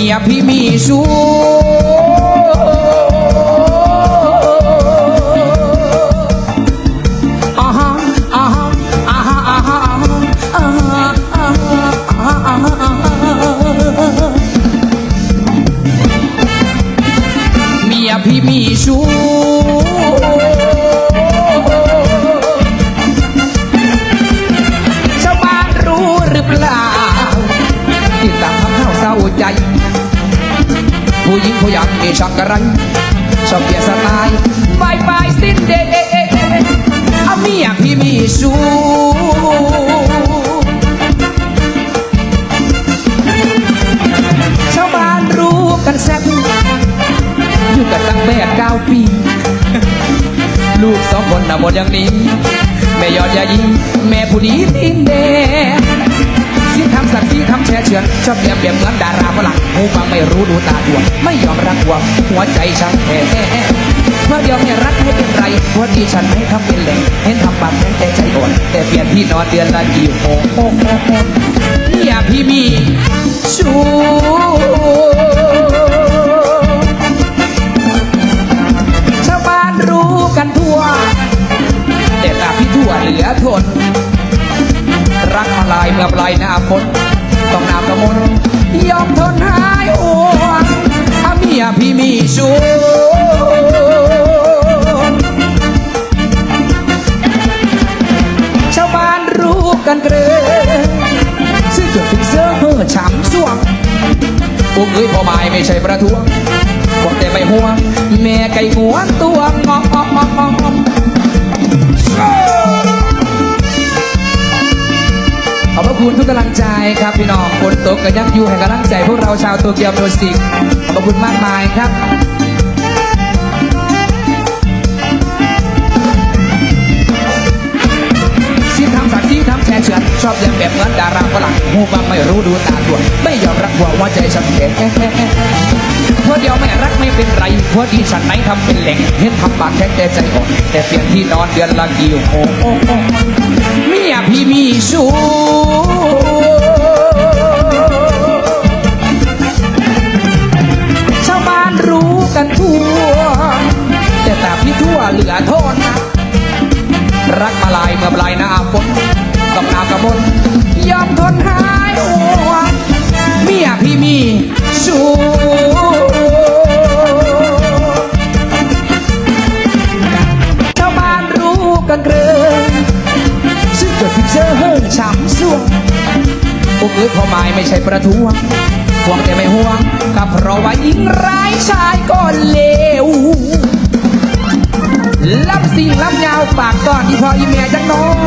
มียพี่มีชู้พี่มีชู้ชาวบ้านรู้หรือเปล่าที่ตางข้าเข้าเศร้าใจ ผู้หญิงผู้ยังมีชักกระไรชอบเปลี่ยนสไตล์บายบายสิ้นเดย์เอามียพี่มีชู้ชาวบ้านรู้กันแซ่บอยู่กันตั้งแปดเก้าปี ลูกสองคนน่ะหมดอย่างนี้ แม่ยอดยายีแม่ผู้ดีทินเด สิ่งทำสักซี้ทำแช่เชือนชอบเบียบเบียบเหมือนดาราฝรั่งหูฟังไม่รู้ดูตาดวงไม่ยอมรักหัวหัวใจฉันแท้เมื่อเดียวไม่รักไม่เป็นไรหัวที่ฉันให้ทำเป็นแหล่งเห็นทำบางแข็งแต่ใจอ่อนแต่เปลี่ยนที่นอนเดือนละกี่โมงเนี่ยพี่มี ลายเมื่อปลายหน้าฝนต้องน้ำกระมนยอมทนหายห่วงอาเมียพี่มีชู้ชาวบ้านรู้กันเกลือซึ่งจดถึงเสื้อเฮ่อฉ่ำช่วงปุ๊กเอ้ยพ่อไม้ไม่ใช่ประท้วงบอกแต่ไม่ห่วง แม่ไก่หัวตัวงอกงอกงอกงอ อกขอบพระคุณทุกกำลังใจครับพี่น้องฝนตกก็ยังอยู่ให้กำลังใจพวกเราชาวโตเกียวมิวสิกขอบพระคุณมากมายครับซีทำสักซีทำแช่เฉือนชอบเลียนแบบเหมือนดาราฝรั่งหูฟังไม่รู้ดูตาตัวไม่ยอมรักหัวว่าใจฉันแข็งเพราะเดียวไม่รักไม่เป็นไรเพราะที่ฉันไหนทำเป็นแหล่งเห็นทำปากแข็งแต่ใจอ่อนแต่เปลี่ยนที่นอนเดือนละกี่โมงมี พี่มีชู้ชาวบ้านรู้กันทั่ว แต่ตาพี่ทั่วเหลือโทษนะ รักมาลายเมื่อปลายหน้าฝนต้องหนาวกระมนยอมทนหายห่วงเมียพี่มี วงปุ๊กเอ้ยพ่อไม่ไม่ใช่ประท้วงห่วงแต่ไม่ห่วงก็เพราะว่าหญิงร้ายชายก็เลวลำสิ่งลำยาวปากก่อนที่พออีเมียจังน้อง